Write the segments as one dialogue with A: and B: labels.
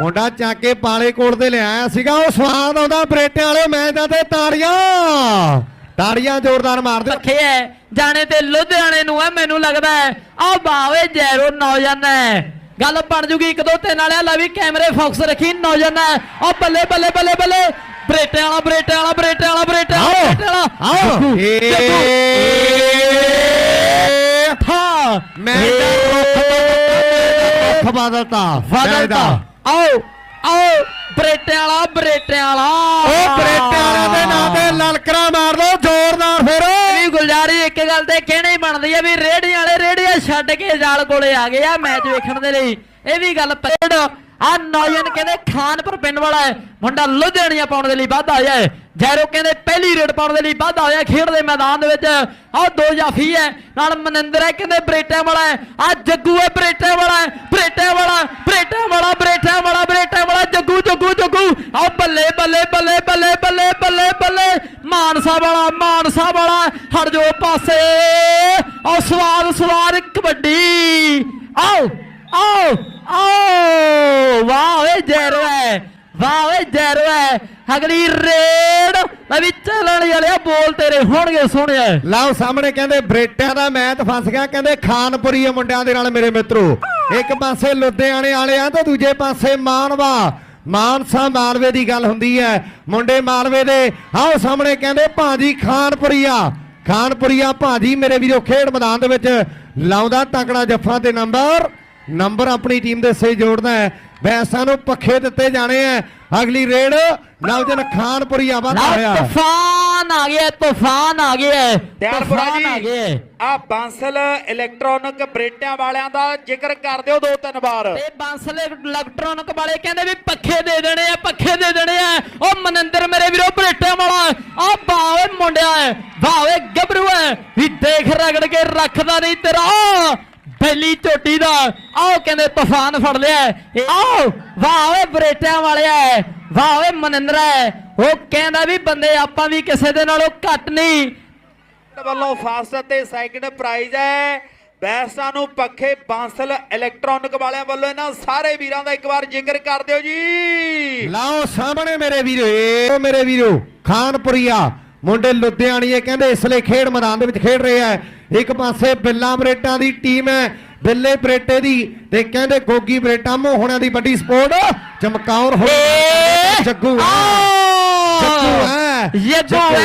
A: ਮੁੰਡਾ ਚੱਕ ਕੇ ਪਾਲੇ ਕੋਲ ਦੇ ਲਿਆਇਆ ਸੀਗਾ ਉਹ ਸਵਾਦ ਆਉਂਦਾ ਬਰੇਟੇ ਵਾਲੇ ਮੈਚ ਦਾ ਤੇ ਤਾੜੀਆਂ। ਤਾੜੀਆਂ ਜ਼ੋਰਦਾਰ ਮਾਰ ਦਿਓ
B: ਪੱਖੇ ਐ ਜਾਣੇ ਤੇ ਲੁਧਿਆਣੇ ਨੂੰ ਐ ਮੈਨੂੰ ਲੱਗਦਾ ਹੈ ਆ ਬਾਵੇ ਜੈਰੋ ਨੌਜਵਾਨ ਹੈ ਗੱਲ ਬਣ ਜੂਗੀ ਇੱਕ ਦੋ ਤਿੰਨ ਵਾਲਿਆ ਲੈ ਵੀ ਕੈਮਰੇ ਫੋਕਸ ਰੱਖੀ ਨੌਜਵਾਨ ਹੈ ਉਹ ਬੱਲੇ ਬੱਲੇ ਬੱਲੇ ਬੱਲੇ। ਬਰੇਟੇ ਵਾਲਾ ਬਰੇਟੇ ਵਾਲਾ ਬਰੇਟੇ ਵਾਲਾ ਬਰੇਟੇ ਵਾਲਾ
A: ਆਓ
B: ਬਰੇਟੇ ਵਾਲਾ।
A: ਆਓ।
B: ਜੱਗੂ,
A: ਏ
B: ਹਾਂ
A: ਮੈਂ ਰੁੱਖ ਬਦਲਤਾ।
B: ਬਦਲਤਾ। ਆਓ ਆਓ ਬਰੇਟੇ ਵਾਲਾ ਬਰੇਟੇ ਵਾਲਾ।
A: ਉਹ ਬਰੇਟੇ ਵਾਲਿਆਂ ਦੇ ਨਾਂ ਤੇ ਲਲਕਰਾ ਮਾਰ ਦੋ ਜ਼ੋਰਦਾਰ ਫਿਰ।
B: ਵੀ ਗੁਲਜ਼ਾਰੀ ਇੱਕ ਗੱਲ ਤੇ ਕਹਿਣੀ ਬਣਦੀ ਆ ਵੀ ਰੇੜੀ ਵਾਲੇ ਰੇੜੀਆਂ ਛੱਡ ਕੇ ਜਾਲ ਕੋਲੇ ਆ ਗਏ ਆ ਮੈਚ ਵੇਖਣ ਦੇ ਲਈ। ਇਹ ਵੀ ਗੱਲ ਪੇੜ ਆ ਨੌਜਨ ਕਹਿੰਦੇ ਖਾਨਪੁਰ ਪਿੰਡ ਵਾਲਾ ਹੈ। ਮੁੰਡਾ ਲੁਧਿਆਣੀਆਂ ਪਾਉਣ ਦੇ ਲਈ ਵਾਧਾ ਆਇਆ ਹੈ। ਜੈਰੋ ਕਹਿੰਦੇ ਪਹਿਲੀ ਰੇਡ ਪਾਉਣ ਦੇ ਲਈ ਵਾਧਾ ਹੋਇਆ ਖੇਡ ਦੇ ਮੈਦਾਨ ਦੇ ਵਿੱਚ। ਆ ਦੋ ਜਾਫੀ ਹੈ। ਨਾਲ ਮਨਿੰਦਰ ਹੈ ਕਹਿੰਦੇ ਬਰੇਟਿਆਂ ਵਾਲਾ ਹੈ। ਆ ਜੱਗੂ ਹੈ ਬਰੇਟਿਆਂ ਵਾਲਾ ਹੈ। ਬਰੇਟਿਆਂ ਵਾਲਾ ਬਰੇਟਿਆਂ ਵਾਲਾ ਬਰੇਟਿਆਂ ਵਾਲਾ ਬਰੇਟਿਆਂ ਵਾਲਾ, ਜੱਗੂ ਜੱਗੂ ਜੱਗੂ। ਆ ਬੱਲੇ ਬੱਲੇ ਬੱਲੇ ਬੱਲੇ ਬੱਲੇ ਬੱਲੇ ਬੱਲੇ। ਮਾਨਸਾ ਵਾਲਾ ਮਾਨਸਾ ਵਾਲਾ। ਹਟ ਜੋ ਪਾਸੇ। ਆ ਸਵਾਦ ਸਵਾਦ ਕਬੱਡੀ। ਆਓ। ਆਓ ਆਓ ਵਾਹ ਓਏ ਜੈਰੋ ਹੈ ਵਾਹ ਓਏ ਜੈਰੋ ਹੈ ਅਗਲੀ ਰੇਡ ਲੈ ਵੀ ਚੱਲਣ ਵਾਲਿਆ ਬੋਲ ਤੇਰੇ ਹੋਣਗੇ ਸੋਹਣਿਆ
A: ਲਓ, ਸਾਹਮਣੇ ਕਹਿੰਦੇ, ਬਰੇਟਿਆਂ ਦਾ ਮੈਚ ਫਸ ਗਿਆ, ਕਹਿੰਦੇ ਖਾਨਪੁਰੀ ਮੁੰਡਿਆਂ ਦੇ ਨਾਲ ਮੇਰੇ ਮਿੱਤਰੋ। ਇੱਕ ਪਾਸੇ ਲੁਧਿਆਣੇ ਵਾਲੇ ਆ ਤੇ ਦੂਜੇ ਪਾਸੇ ਮਾਨਵਾ। ਮਾਨਸਾ ਮਾਲਵੇ ਦੀ ਗੱਲ ਹੁੰਦੀ ਹੈ ਮੁੰਡੇ ਮਾਲਵੇ ਦੇ, ਆਓ ਸਾਹਮਣੇ ਕਹਿੰਦੇ, ਭਾਜੀ ਖਾਨਪੁਰੀਆ ਖਾਨਪੁਰੀਆ ਭਾਜੀ ਮੇਰੇ ਵੀਰੋ, ਖੇਡ ਮੈਦਾਨ ਦੇ ਵਿੱਚ ਲਾਉਂਦਾ ਤਕੜਾ ਜੱਫਾ ਤੇ ਨੰਬਰ। ਨੰਬਰ ਆਪਣੀ ਟੀਮ ਦੇ ਸਹੀ ਜੋੜਦਾ ਹੈ। ਵੈਸਾਂ ਨੂੰ ਪੱਖੇ ਦਿੱਤੇ ਜਾਣੇ ਆ ਅਗਲੀ ਰੇਡ ਨਵਜਨ ਖਾਨਪੁਰੀਆ ਵਾਧਾ
B: ਲਓ
A: ਹੋਇਆ।
B: ਤੂਫਾਨ ਆ ਗਿਆ ਤੂਫਾਨ ਆ ਗਿਆ ਤੂਫਾਨ ਆ ਗਿਆ।
C: ਆ ਬਾਂਸਲ ਇਲੈਕਟ੍ਰੋਨਿਕ ਬਰੇਟਿਆਂ ਵਾਲਿਆਂ ਦਾ ਜ਼ਿਕਰ ਕਰ ਦਿਓ ਦੋ ਤਿੰਨ ਵਾਰ।
B: ਤੇ ਬਾਂਸਲੇ ਇਲੈਕਟ੍ਰੋਨਿਕ ਵਾਲੇ ਕਹਿੰਦੇ ਵੀ ਪੱਖੇ ਦੇ ਦੇਣੇ ਆ ਪੱਖੇ ਦੇ ਦੇਣੇ ਆ। ਉਹ ਮਨਿੰਦਰ ਮੇਰੇ ਵੀਰੋ ਬਰੇਟੇ ਵਾਲਾ ਆ ਬਾਵੇ ਮੁੰਡਿਆ ਹੈ ਬਾਵੇ ਗੱਭਰੂ ਹੈ। ਵੀ ਦੇਖ ਰਗੜ ਕੇ ਰੱਖਦਾ ਨਹੀਂ ਤੇਰਾ। ਬੈਲੀ ਝੋਟੀ ਦਾ। ਆਓ ਕਹਿੰਦੇ ਤੂਫਾਨ ਫੜ ਲਿਆ। ਆਓ ਵਾਹ ਓਏ ਬਰੇਟਿਆਂ ਵਾਲਿਆ ਹੈ। ਵਾਹ ਓਏ ਮਨਿੰਦਰ ਹੈ। ਉਹ ਕਹਿੰਦਾ ਵੀ ਬੰਦੇ ਆਪਾਂ ਵੀ ਕਿਸੇ ਦੇ ਨਾਲੋਂ ਘੱਟ ਨਹੀਂ।
C: ਵੱਲੋਂ ਫਸਟ ਅਤੇ ਸੈਕਿੰਡ ਪ੍ਰਾਈਜ਼ ਹੈ। ਬੈਸਾਂ ਨੂੰ ਪੱਖੇ ਬਾਂਸਲ ਇਲੈਕਟ੍ਰੋਨਿਕ ਵਾਲਿਆਂ ਵੱਲੋਂ ਇਹਨਾਂ ਸਾਰੇ ਵੀਰਾਂ ਦਾ ਇੱਕ ਵਾਰ ਜ਼ਿਕਰ ਕਰ ਦਿਓ ਜੀ।
A: ਲਾਓ ਸਾਹਮਣੇ ਮੇਰੇ ਵੀਰੋ ਏ ਮੇਰੇ ਵੀਰੋ ਖਾਨਪੁਰੀਆ। ਮੁੰਡੇ ਲੁਧਿਆਣੀਏ ਕਹਿੰਦੇ ਇਸ ਲਈ ਖੇਡ ਮੈਦਾਨ ਦੇ ਵਿੱਚ ਖੇਡ ਰਹੇ ਆ ਇੱਕ ਪਾਸੇ ਬਿੱਲਾ ਬਰੇਟਾਂ ਦੀ ਟੀਮ ਹੈ ਬਿੱਲੇ ਬਰੇਟੇ ਦੀ ਤੇ ਕਹਿੰਦੇ ਗੋਗੀ ਬਰੇਟਾ ਮੋਹਣਿਆਂ ਦੀ ਵੱਡੀ ਸਪੋਰਟ ਚਮਕੌਰ ਹੋ। ਜੱਗੂ। ਜੱਗੂ ਹੈ।
B: ਜੱਗੂ।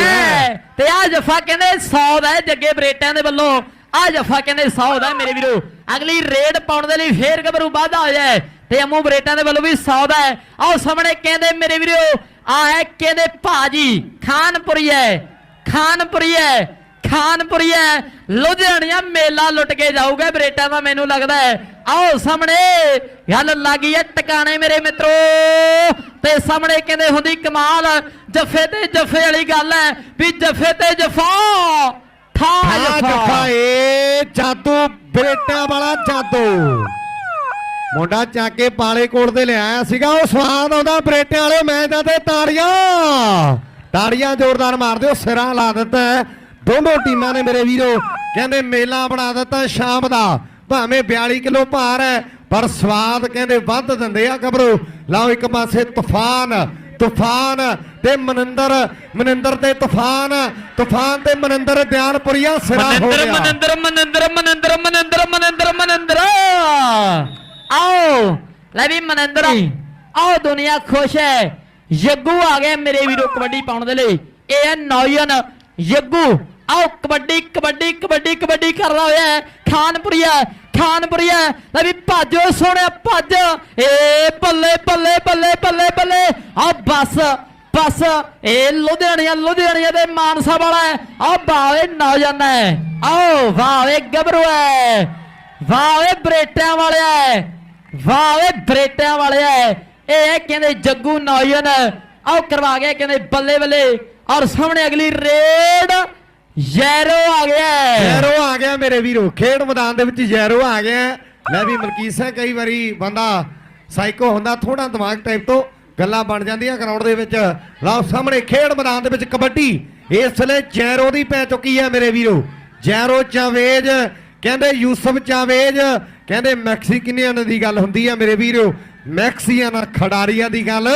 B: ਤੇ ਆ ਜਫਾ ਕਹਿੰਦੇ 100 ਦਾ ਜੱਗੇ ਬਰੇਟਿਆਂ ਦੇ ਵੱਲੋਂ। ਆ ਜਫਾ ਕਹਿੰਦੇ 100 ਦਾ ਮੇਰੇ ਵੀਰੋ। ਅਗਲੀ ਰੇਡ ਪਾਉਣ ਦੇ ਲਈ ਫੇਰ ਗੱਭਰੂ ਵਾਧਾ ਹੋ ਜਾਏ। ਤੇ ਅਮੂ ਬਰੇਟਾਂ ਦੇ ਵੱਲੋਂ ਵੀ 100 ਦਾ ਹੈ। ਆਓ ਸਾਹਮਣੇ ਕਹਿੰਦੇ ਮੇਰੇ ਵੀਰੋ ਆ ਹੈ ਕਹਿੰਦੇ ਭਾਜੀ ਖਾਨਪੁਰੀ ਹੈ। ਖਾਨਪੁਰੀ ਹੈ। ਖਾਨਪੁਰੀ ਹੈ ਲੁਧਿਆਣੀਆਂ ਮੇਲਾ ਲੁੱਟ ਕੇ ਜਾਊਗਾ ਬਰੇਟਾਂ ਦਾ ਮੈਨੂੰ ਲੱਗਦਾ ਹੈ। ਆਓ ਸਾਹਮਣੇ ਗੱਲ ਲੱਗੀ ਹੈ ਟਿਕਾਣੇ ਮੇਰੇ ਮਿੱਤਰੋ। ਤੇ ਸਾਹਮਣੇ ਕਹਿੰਦੇ ਹੁੰਦੀ ਕਮਾਲ ਜੱਫੇ ਤੇ ਜੱਫੇ ਵਾਲੀ ਗੱਲ ਹੈ ਵੀ ਜੱਫੇ ਤੇ ਜਫਾ
A: ਆ ਜੱਫਾ। ਏ ਜਾਦੂ ਬਰੇਟਾਂ ਵਾਲਾ ਜਾਦੂ। ਮੁੰਡਾ ਚੱਕ ਕੇ ਪਾਲੇ ਕੋਲ ਦੇ ਲਿਆਇਆ ਸੀਗਾ ਉਹ ਸਵਾਦ ਆਉਂਦਾ ਬਰੇਟਿਆਂ ਵਾਲੇ ਮੈਚ ਦਾ ਤੇ ਤਾੜੀਆਂ। ਤਾੜੀਆਂ ਜ਼ੋਰਦਾਰ ਮਾਰ ਦਿਓ ਸਿਰਾਂ ਲਾ ਦਿੱਤਾ। ਦੋਨੋਂ ਟੀਮਾਂ ਨੇ ਮੇਰੇ ਵੀਰੋ ਕਹਿੰਦੇ ਮੇਲਾ ਬਣਾ ਦਿੱਤਾ ਸ਼ਾਮ ਦਾ। ਭਾਵੇਂ 42 ਕਿਲੋ ਭਾਰ ਹੈ ਪਰ ਸਵਾਦ ਕਹਿੰਦੇ ਵੱਧ ਦਿੰਦੇ ਆ ਗੱਭਰੂ। ਲਓ ਇੱਕ ਪਾਸੇ ਤੂਫਾਨ ਤੂਫਾਨ ਤੇ ਮਨਿੰਦਰ ਮਨਿੰਦਰ ਤੇ ਤੂਫਾਨ ਤੂਫਾਨ ਤੇ ਮਨਿੰਦਰ ਦਿਆਲਪੁਰੀਆ ਸਿਰਾ ਹੋ
B: ਮਨਿੰਦਰ
A: ਗਿਆ।
B: ਮਨਿੰਦਰ ਮਨਿੰਦਰ ਮਨਿੰਦਰ ਮਨਿੰਦਰ ਮਨਿੰਦਰ ਮਨਿੰਦਰ! ਆਓ! ਲੈ ਵੀ ਮਨਿੰਦਰ ਆਓ ਦੁਨੀਆ ਖੁਸ਼ ਹੈ। ਯੱਗੂ ਆ ਗਿਆ ਮੇਰੇ ਵੀਰੋ ਕਬੱਡੀ ਪਾਉਣ ਦੇ ਲਈ। ਇਹ ਹੈ ਨੌਜਨ ਯੱਗੂ। ਆਓ ਕਬੱਡੀ ਕਬੱਡੀ ਕਬੱਡੀ ਕਬੱਡੀ ਕਰਦਾ ਹੋਇਆ ਹੈ ਖਾਨਪੁਰੀਆ ਖਾਨਪੁਰੀਆ ਲੈ ਵੀ ਭਾਜੋ ਸੋਹਣਿਆ, ਭੱਜ। ਏ ਬੱਲੇ ਬੱਲੇ ਬੱਲੇ ਬੱਲੇ ਬੱਲੇ। ਆ ਬੱਸ, ਬਸ। ਇਹ ਲੁਧਿਆਣੀਆਂ ਲੁਧਿਆਣੀਆਂ ਦੇ ਮਾਨਸਾ ਵਾਲਾ ਹੈ। ਆ ਬਾਵੇ ਨੌਜਵਾਨ ਹੈ। ਆਓ ਵਾਵੇ ਗੱਭਰੂ ਹੈ। ਵਾਵੇ ਬਰੇਟਿਆਂ ਵਾਲਿਆ ਹੈ। ਵਾਵੇ ਬਰੇਟਿਆਂ ਵਾਲਿਆ ਹੈ। ਇਹ ਕਹਿੰਦੇ ਜੱਗੂ ਨੌਜਵਾਨ। ਆਓ ਕਰਵਾ ਗਿਆ ਕਹਿੰਦੇ ਬੱਲੇ ਬੱਲੇ। ਔਰ ਸਾਹਮਣੇ ਅਗਲੀ ਰੇਡ। ਜ਼ੈਰੋ ਆ ਗਿਆ ਹੈ।
A: ਆ ਗਿਆ ਮੇਰੇ ਵੀਰੋ, ਖੇਡ ਮੈਦਾਨ ਦੇ ਵਿੱਚ ਜ਼ੈਰੋ ਆ ਗਿਆ ਮੈਂ ਵੀ ਮਲਕੀਤ ਸਿੰਘ, ਕਈ ਵਾਰੀ ਬੰਦਾ ਸਾਈਕੋ ਹੁੰਦਾ ਥੋੜਾ ਦਿਮਾਗ ਟਾਈਪ ਤੋਂ ਗੱਲਾਂ ਬਣ ਜਾਂਦੀਆਂ ਗਰਾਊਂਡ ਦੇ ਵਿੱਚ। ਲਓ ਸਾਹਮਣੇ ਖੇਡ ਮੈਦਾਨ ਦੇ ਵਿੱਚ ਕਬੱਡੀ, ਇਸ ਵੇਲੇ ਜ਼ੈਰੋ ਦੀ ਪੈ ਚੁੱਕੀ ਹੈ ਮੇਰੇ ਵੀਰੋ। ਜ਼ੈਰੋ ਚਾਵੇਜ, ਕਹਿੰਦੇ ਯੂਸਫ ਚਾਵੇਜ, ਕਹਿੰਦੇ ਮੈਕਸੀਕਨੀਅਨ ਦੀ ਗੱਲ ਹੁੰਦੀ ਹੈ ਮੇਰੇ ਵੀਰੋ। ਮੈਕਸੀਅਨ ਖਿਡਾਰੀਆਂ ਦੀ ਗੱਲ,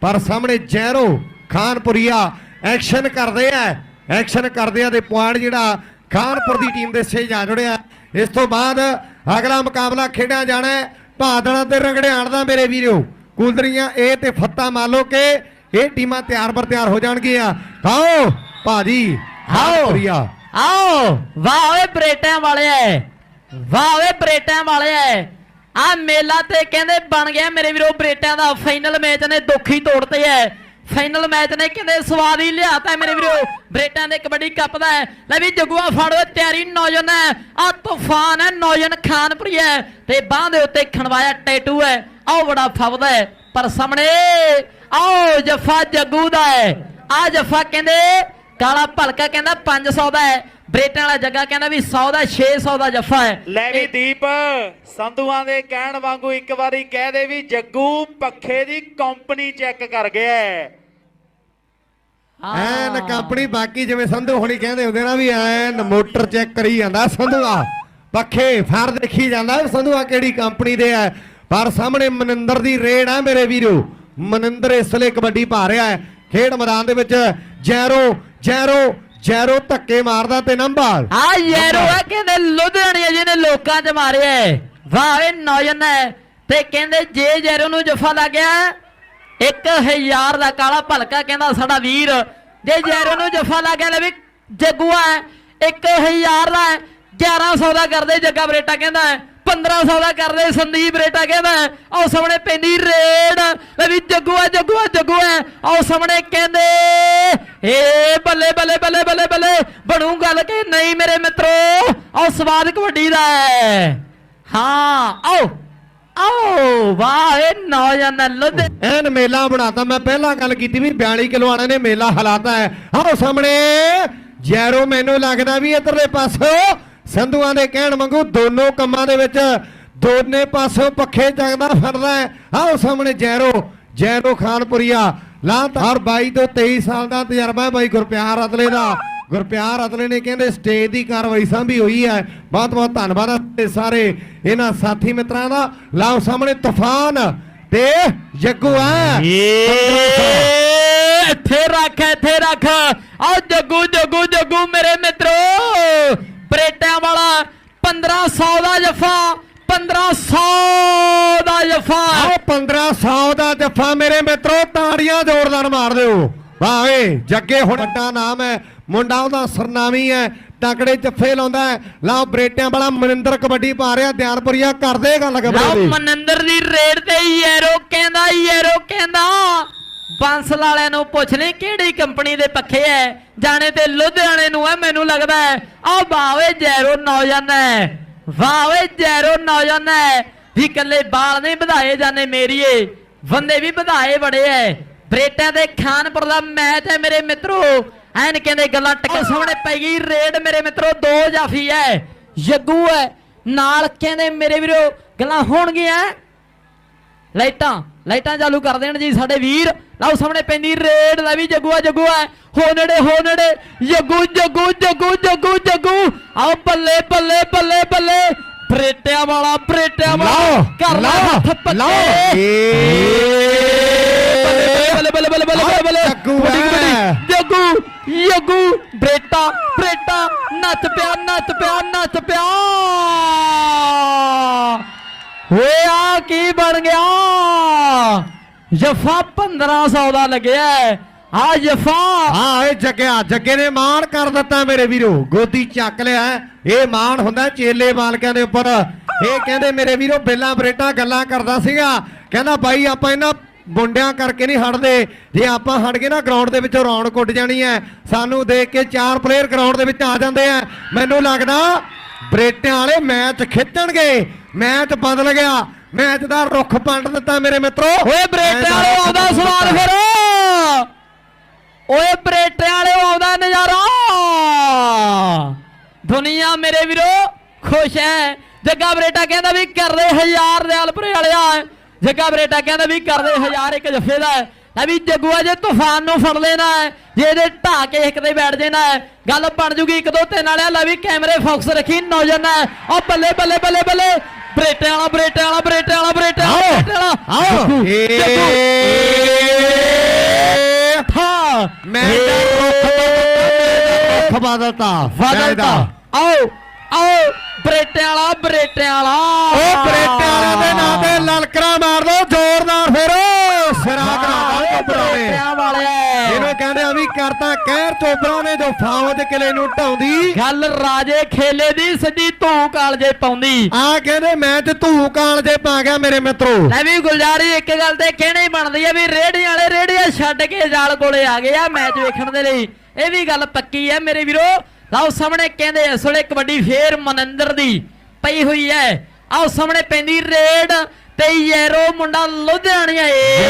A: ਪਰ ਸਾਹਮਣੇ ਜੈਰੋ ਖਾਨਪੁਰੀਆ, ਐਕਸ਼ਨ ਕਰਦੇ ਆ ਐਕਸ਼ਨ ਕਰਦੇ ਆ ਤੇ ਪੁਆਇੰਟ ਜਿਹੜਾ ਖਾਨਪੁਰ ਦੀ ਟੀਮ ਦੇ ਸੇ ਜਾ ਜੁੜਿਆ। ਇਸ ਤੋਂ ਬਾਅਦ ਅਗਲਾ ਮੁਕਾਬਲਾ ਖੇਡਿਆ ਜਾਣਾ ਹੈ ਭਾਦੜਾ ਤੇ ਰੰਗੜਿਆਣ ਦਾ ਮੇਰੇ ਵੀਰੋ। ਕੁੰਦਰੀਆਂ ਇਹ ਤੇ ਫੱਤਾ ਮੰਨ ਲਓ ਕਿ ਇਹ ਟੀਮਾਂ ਤਿਆਰ ਬਰ ਤਿਆਰ ਹੋ ਜਾਣਗੀਆਂ। ਆਓ ਭਾਜੀ
B: ਆਓ। ਆਓ ਵਾਹ ਓਏ ਬਰੇਟਾਂ ਵਾਲੇ ਵਾਹ ਓਏ ਬਰੇਟਾਂ ਵਾਲੇ ਆ ਮੇਲਾ ਤੇ ਕਹਿੰਦੇ ਬਣ ਗਿਆ ਮੇਰੇ ਵੀਰੋ ਬਰੇਟਾਂ ਦਾ। ਫਾਈਨਲ ਮੈਚ ਨੇ ਦੁੱਖੀ ਤੋੜਤੇ ਐ ਫਾਈਨਲ ਮੈਚ ਨੇ ਕਹਿੰਦੇ ਸਵਾਦ ਹੀ ਲਿਆਤਾ ਮੇਰੇ ਵੀਰੋ ਬਰੇਟਾਂ ਦੇ ਕਬੱਡੀ ਕੱਪ ਦਾ ਹੈ। ਲੈ ਵੀ ਜਗੂਆ ਫੜੋ ਤਿਆਰੀ ਨੌਜਵਾਨ ਹੈ। ਆ ਤੂਫਾਨ ਹੈ ਨੌਜਵਾਨ ਖਾਨਪੁਰੀ ਹੈ। ਤੇ ਬਾਹ ਦੇ ਉੱਤੇ ਖਣਵਾਇਆ ਟੈਟੂ ਹੈ। ਆਓ ਬੜਾ ਫਵਦਾ ਹੈ। ਪਰ ਸਾਹਮਣੇ ਆਓ ਜਫਾ ਜੱਗੂ ਦਾ ਹੈ। ਆ ਜਫਾ ਕਹਿੰਦੇ ਕਾਲਾ ਭਲਕਾ ਕਹਿੰਦਾ 500 ਦਾ ਹੈ। ਬਰੇਟਾਂ ਵਾਲਾ ਜੱਗਾ ਕਹਿੰਦਾ ਵੀ 100 ਦਾ 600 ਦਾ ਜਫਾ ਹੈ।
C: ਲੈ ਵੀ ਦੀਪ ਸੰਧੂਆਂ ਦੇ ਕਹਿਣ ਵਾਂਗੂ ਇੱਕ ਵਾਰੀ ਕਹਿ ਦੇ ਵੀ ਜੱਗੂ ਪੱਖੇ ਦੀ ਕੰਪਨੀ ਚੈੱਕ ਕਰ ਗਿਆ।
A: ਐਨ ਕੰਪਨੀ ਬਾਕੀ ਜਿਵੇਂ ਸੰਧੂ ਹੁਣੀ ਕਹਿੰਦੇ ਹੁੰਦੇ ਨਾ ਵੀ ਐਨ ਮੋਟਰ ਚੈੱਕ ਕਰੀ ਜਾਂਦਾ ਸੰਧੂਆ। ਪੱਖੇ ਫਰ ਦੇਖੀ ਜਾਂਦਾ ਸੰਧੂਆ ਕਿਹੜੀ ਕੰਪਨੀ ਦੇ ਆ। ਪਰ ਸਾਹਮਣੇ ਮਨਿੰਦਰ ਦੀ ਰੇਡ ਆ ਮੇਰੇ ਵੀਰੋ। ਮਨਿੰਦਰ ਇਸ ਲਈ ਕਬੱਡੀ ਪਾ ਰਿਹਾ ਹੈ। ਖੇਡ ਮੈਦਾਨ ਦੇ ਵਿੱਚ ਜੈਰੋ ਜੈਰੋ ਜੈਰੋ ਧੱਕੇ ਮਾਰਦਾ ਤੇ ਨੰਬਰ।
B: ਆ ਯਾਰੋ ਆ ਕਹਿੰਦੇ ਲੁਧਿਆਣੇ ਜਿਹਨੇ ਲੋਕਾਂ 'ਚ ਮਾਰਿਆ। ਵਾਹ ਏ ਨੌਜਨ ਹੈ। ਤੇ ਕਹਿੰਦੇ ਜੇ ਜੈਰੋ ਨੂੰ ਜਫਾ ਲੱਗ ਗਿਆ 1000 ਦਾ ਕਾਲਾ ਭਲਕਾ ਕਹਿੰਦਾ ਸਾਡਾ ਵੀਰ। ਜੇ ਜੈਰੋ ਨੂੰ ਜਫਾ ਲੱਗ ਗਿਆ ਲੈ ਵੀ ਜੱਗੂਆ 1000 ਦਾ 1100 ਦਾ ਕਰਦੇ ਜੱਗਾ ਬਰੇਟਾ ਕਹਿੰਦਾ 1500 ਦਾ ਕਰਦੇ ਸੰਦੀਪ ਰੇਟਾ ਕਹਿੰਦਾ ਆਓ ਸਾਹਮਣੇ ਪੈਂਦੀ ਰੇਡ, ਲੈ ਵੀ ਜੱਗੂਆ ਜੱਗੂਆ ਜੱਗੂਆ ਆਓ ਸਾਹਮਣੇ ਕਹਿੰਦੇ ਏ ਬੱਲੇ ਬੱਲੇ ਬੱਲੇ ਬੱਲੇ ਬੱਲੇ, ਬਣੂ ਗੱਲ ਕਿ ਨਹੀਂ ਮੇਰੇ ਮਿੱਤਰੋ ਆਓ ਸਵਾਦ ਕਬੱਡੀ ਦਾ ਹੈ। ਹਾਂ, ਆਓ। ਆਓ, ਵਾਹ, ਇਹ ਨੌਜਵਾਨ ਲੁੱਧ।
A: ਐਨ ਮੇਲਾ ਬਣਾਤਾ, ਮੈਂ ਪਹਿਲਾਂ ਗੱਲ ਕੀਤੀ ਵੀ 42 ਕਿਲੋ ਵਾਲੇ ਨੇ ਮੇਲਾ ਹਲਾਤਾ ਹੈ। ਆਓ ਸਾਹਮਣੇ ਜੈਰੋ ਮੈਨੂੰ ਲੱਗਦਾ ਵੀ ਇਧਰਲੇ ਪਾਸੋਂ ਸੰਧੂਆਂ ਦੇ ਕਹਿਣ ਵਾਂਗੂ ਦੋਨੋਂ ਕੰਮਾਂ ਦੇ ਵਿੱਚ ਦੋਨੇ ਪਾਸੋਂ ਪੱਖੇ ਚੱਕਦਾ ਫਿਰਦਾ ਹੈ। ਆਓ ਸਾਹਮਣੇ ਜੈਰੋ ਜੈਰੋ ਖਾਨਪੁਰੀਆ। ਲਾਂਤ ਹਰ 22 ਤੋਂ 23 ਸਾਲ ਦਾ ਤਜਰਬਾ ਹੈ ਬਾਈ ਗੁਰਪਿਆਰ ਅਦਲੇ ਦਾ। ਗੁਰਪਿਆਰ ਅਤਲੇ ਨੇ ਕਹਿੰਦੇ ਸਟੇਜ ਦੀ ਕਾਰਵਾਈ ਸਾਂਭੀ ਹੋਈ ਹੈ। ਬਹੁਤ ਬਹੁਤ ਧੰਨਵਾਦ ਤੇ ਸਾਰੇ ਇਹਨਾਂ ਸਾਥੀ ਮਿੱਤਰਾਂ ਦਾ। ਲਾਓ ਸਾਹਮਣੇ ਤੂਫਾਨ ਤੇ ਜੱਗੂ ਆ
B: ਇੱਥੇ ਰੱਖ ਇੱਥੇ ਰੱਖ। ਆ ਜੱਗੂ ਜੱਗੂ ਜੱਗੂ ਮੇਰੇ ਮਿੱਤਰੋ। ਬਰੇਟਿਆਂ ਵਾਲਾ 1500 ਦਾ ਜਫਾ 1500 ਦਾ ਜਫਾ।
A: ਆਓ 1500 ਦਾ ਜੱਫਾ ਮੇਰੇ ਮਿੱਤਰੋ ਤਾੜੀਆਂ ਜ਼ੋਰਦਾਰ ਮਾਰ ਦਿਓ। ਵਾਹ ਏ ਜੱਗੇ ਹੁਣ ਵੱਡਾ ਨਾਮ ਹੈ। ਮੁੰਡਾ ਉਹਦਾ ਸਰਨਾਮੀ ਹੈ ਤਕੜੇ ਜੱਫੇ ਲਾਉਂਦਾ ਹੈ। ਲਾਓ ਬਰੇਟਿਆਂ ਵਾਲਾ ਮਨਿੰਦਰ ਕਬੱਡੀ ਪਾ ਰਿਹਾ ਦਿਆਲਪੁਰੀਆ ਕਰਦੇ ਗੱਲ
B: ਲਓ
A: ਕਬੱਡੀ
B: ਮਨਿੰਦਰ ਦੀ ਰੇਡ ਤੇ ਯੈਰੋ ਕਹਿੰਦਾ ਯੈਰੋ ਕਹਿੰਦਾ ਬਾਂਸਲ ਵਾਲਿਆਂ ਨੂੰ ਪੁੱਛ ਲਈ ਕਿਹੜੀ ਕੰਪਨੀ ਦੇ ਪੱਖੇ ਐ ਜਾਣੇ ਤੇ ਲੁਧਿਆਣੇ ਨੂੰ ਐ ਮੈਨੂੰ ਲੱਗਦਾ ਆ ਬਾਵੇ ਜੈਰੋ ਨੌਜਵਾਨ ਹੈ ਵਾਵੇ ਜੈਰੋ ਨੌਜਵਾਨ ਹੈ। ਵੀ ਕੱਲੇ ਬਾਲ ਨਹੀਂ ਵਧਾਏ ਜਾਣੇ ਮੇਰੀਏ ਬੰਦੇ ਵੀ ਵਧਾਏ ਬੜੇ ਐ ਬਰੇਟਾਂ ਦੇ ਖਾਨਪੁਰ ਦਾ ਮੈਚ ਹੈ ਮੇਰੇ ਮਿੱਤਰੋ ਐਨ ਕਹਿੰਦੇ ਗੱਲਾਂ ਟੱਕੇ ਸਾਹਮਣੇ ਪੈ ਗਈ ਰੇਡ ਮੇਰੇ ਮਿੱਤਰੋ ਦੋ ਜਾਫੀ ਐ ਜੱਗੂ ਐ ਨਾਲ ਕਹਿੰਦੇ ਮੇਰੇ ਵੀਰੋ ਗੱਲਾਂ ਹੋਣਗੀਆਂ। ਲਾਈਟਾਂ ਲਾਈਟਾਂ ਚਾਲੂ ਕਰ ਦੇਣ ਜੀ ਸਾਡੇ ਵੀਰ। ਲਓ ਸਾਹਮਣੇ ਪੈਂਦੀ ਰੇਡ ਲੈ ਵੀ ਜੱਗੂਆ ਜੱਗੂਆ ਹੋ ਨੇੜੇ ਹੋ ਨੇੜੇ ਜੱਗੂ ਜੱਗੂ ਜੱਗੂ ਜੱਗੂ ਜੱਗੂ ਆਓ ਬੱਲੇ ਬੱਲੇ ਬੱਲੇ ਬੱਲੇ। ਬਰੇਟਿਆਂ ਵਾਲਾ ਬਰੇਟਿਆਂ ਵਾਲਾ ਕਰ ਲਾ ਹੱਥ ਪੱਕੇ
A: ਲਾਓ।
B: ਬੱਲੇ ਬੱਲੇ ਬੱਲੇ ਬੱਲੇ ਬੱਲੇ ਬੱਲੇ।
A: ਜੱਗੂ।
B: ਜੱਗੂ ਜੱਗੂ। Beretta Beretta. ਨੱਚ ਪਿਆ ਨੱਚ ਪਿਆ ਨੱਚ ਪਿਆ। ਓਏ ਆ ਕੀ ਬਣ ਗਿਆ? ਜਫਾ 1500 ਦਾ ਲੱਗਿਆ ਆ ਜਫਾ।
A: ਹਾਂ ਇਹ ਜੱਗਿਆ ਜੱਗੇ ਨੇ ਮਾਣ ਕਰ ਦਿੱਤਾ ਮੇਰੇ ਵੀਰੋ। ਗੋਦੀ ਚੱਕ ਲਿਆ ਇਹ ਮਾਣ ਹੁੰਦਾ ਚੇਲੇ ਮਾਲਕਾਂ ਦੇ ਉੱਪਰ। ਇਹ ਕਹਿੰਦੇ ਮੇਰੇ ਵੀਰੋ ਬੇਲਾ ਬਰੇਟਾ ਗੱਲਾਂ ਕਰਦਾ ਸੀਗਾ। ਕਹਿੰਦਾ ਬਾਈ ਆਪਾਂ ਇਹਨਾਂ ਮੁੰਡਿਆਂ ਕਰਕੇ ਨਹੀਂ ਹਟਦੇ। ਜੇ ਆਪਾਂ ਹਟ ਗਏ ਨਾ ਗਰਾਊਂਡ ਦੇ ਵਿੱਚੋਂ ਰੌਣਕ ਉੱਡ ਜਾਣੀ ਹੈ। ਸਾਨੂੰ ਦੇਖ ਕੇ ਚਾਰ ਪਲੇਅਰ ਗਰਾਊਂਡ ਦੇ ਵਿੱਚ ਆ ਜਾਂਦੇ ਆ ਮੈਨੂੰ ਲੱਗਦਾ ਬਰੇਟਿਆਂ ਵਾਲੇ ਮੈਚ ਖਿੱਚਣਗੇ। ਮੈਚ ਬਦਲ ਗਿਆ। ਮੈਚ ਦਾ ਰੁੱਖ ਪੰਡ ਦਿੱਤਾ ਮੇਰੇ ਮਿੱਤਰੋ।
B: ਓਏ ਬਰੇਟੇ ਵਾਲੇ ਆਉਂਦਾ ਸਵਾਲ ਫਿਰ। ਓਏ ਬਰੇਟੇ ਵਾਲੇ ਆਉਂਦਾ ਨਜ਼ਾਰਾ। ਦੁਨੀਆ ਮੇਰੇ ਵੀਰੋ ਖੁਸ਼ ਹੈ। ਜੱਗਾ ਬਰੇਟਾ ਕਹਿੰਦਾ ਵੀ ਕਰਦੇ ਹਜ਼ਾਰ ਦਿਆਲਪੁਰੇ ਵਾਲਿਆ ਜੱਗਾ ਬਰੇਟਾ ਕਹਿੰਦਾ ਵੀ ਕਰਦੇ ਹਜ਼ਾਰ ਇੱਕ ਜੱਫੇ ਦਾ ਹੈ ਵੀ ਜੱਗੂਆ ਜੇ ਤੂਫਾਨ ਨੂੰ ਫੜ ਲੈਣਾ ਹੈ ਜੇ ਇਹਦੇ ਢਾ ਕੇ ਇੱਕ ਤੇ ਬੈਠ ਜਾਣਾ ਹੈ ਗੱਲ ਬਣ ਜੂਗੀ ਇੱਕ ਦੋ ਤਿੰਨ ਵਾਲਿਆ ਲੈ ਵੀ ਕੈਮਰੇ ਫੋਕਸ ਰੱਖੀ ਨੌਜਨ ਹੈ ਉਹ ਬੱਲੇ ਬੱਲੇ ਬੱਲੇ ਬੱਲੇ ਬਰੇਟੇ ਵਾਲਾ ਬਰੇਟੇ ਵਾਲਾ ਬਰੇਟੇ ਵਾਲਾ ਬਰੇਟੇ ਵਾਲਾ ਬਰੇਟੇ ਵਾਲਾ
A: ਆਓ
B: ਹਾਂ
A: ਮੈਂ ਤਾਂ ਰੁੱਖ ਰੁੱਖ ਬਦਲਤਾ
B: ਬਦਲਤਾ ਆਓ ਆਓ ਬਰੇਟੇ ਵਾਲਾ ਬਰੇਟੇ ਵਾਲਾ।
A: ਉਹ ਬਰੇਟੇ ਵਾਲਿਆਂ ਦੇ ਨਾਂ ਤੇ ਲਲਕਰਾ ਮਾਰ ਲਓ ਜ਼ੋਰਦਾਰ ਫਿਰ। ਸਿਰਾ ਕਰਾਦਾ ਚੋਬਰਾ ਨੇ।
B: ਬਰੇਟਿਆਂ ਵਾਲੇ।
A: ਇਹਨੂੰ ਕਹਿੰਦੇ ਆ ਵੀ ਕਰਤਾ ਕਹਿਰ ਚੋਬਰਾ ਨੇ ਜੋ ਫੌਜ ਕਿਲੇ ਨੂੰ ਢਾਉਂਦੀ।
B: ਗੱਲ ਰਾਜੇ ਖੇਲੇ ਦੀ ਸਿੱਧੀ ਧੂ ਕਾਲਜੇ ਪਾਉਂਦੀ।
A: ਆ ਕਹਿੰਦੇ ਮੈਂ ਤੇ ਧੂ ਕਾਲ ਜੇ ਪਾ ਗਿਆ ਮੇਰੇ ਮਿੱਤਰੋ।
B: ਲੈ ਵੀ ਗੁਲਜ਼ਾਰੀ ਇੱਕ ਗੱਲ ਤੇ ਕਹਿਣੀ ਬਣਦੀ ਆ ਵੀ ਰੇੜੀਆਂ ਵਾਲੇ ਰੇੜੀਆਂ ਛੱਡ ਕੇ ਜਾਲ ਕੋਲੇ ਆ ਗਏ ਆ ਮੈਚ ਵੇਖਣ ਦੇ ਲਈ। ਇਹ ਵੀ ਗੱਲ ਪੱਕੀ ਹੈ ਮੇਰੇ ਵੀਰੋ। ਲਓ ਸਾਹਮਣੇ ਕਹਿੰਦੇ ਇਸ ਵੇਲੇ ਕਬੱਡੀ ਫੇਰ ਮਨਿੰਦਰ ਦੀ ਪਈ ਹੋਈ ਹੈ। ਆਓ ਸਾਹਮਣੇ ਪੈਂਦੀ ਰੇਡ ਤੇ ਯੈਰੋ ਮੁੰਡਾ ਲੁਧਿਆਣੀਆ ਏ।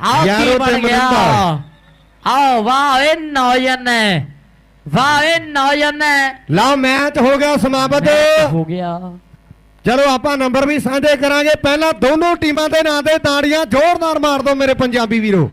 B: ਆਓ ਕੀ ਬਣ ਗਿਆ। ਆਓ ਵਾਹ ਇਹ ਨੌਜਨ ਹੈ। ਵਾਹ ਇਹ ਨੌਜਨ ਹੈ।
A: ਲਓ ਮੈਚ ਹੋ ਗਿਆ ਸਮਾਪਤ।
B: ਹੋ ਗਿਆ।
A: ਚਲੋ ਆਪਾਂ ਨੰਬਰ ਵੀ ਸਾਂਝੇ ਕਰਾਂਗੇ। ਪਹਿਲਾਂ ਦੋਨੋਂ ਟੀਮਾਂ ਦੇ ਨਾਂ ਤੇ ਤਾੜੀਆਂ ਜ਼ੋਰਦਾਰ ਮਾਰ ਦਿਓ ਮੇਰੇ ਪੰਜਾਬੀ ਵੀਰੋ।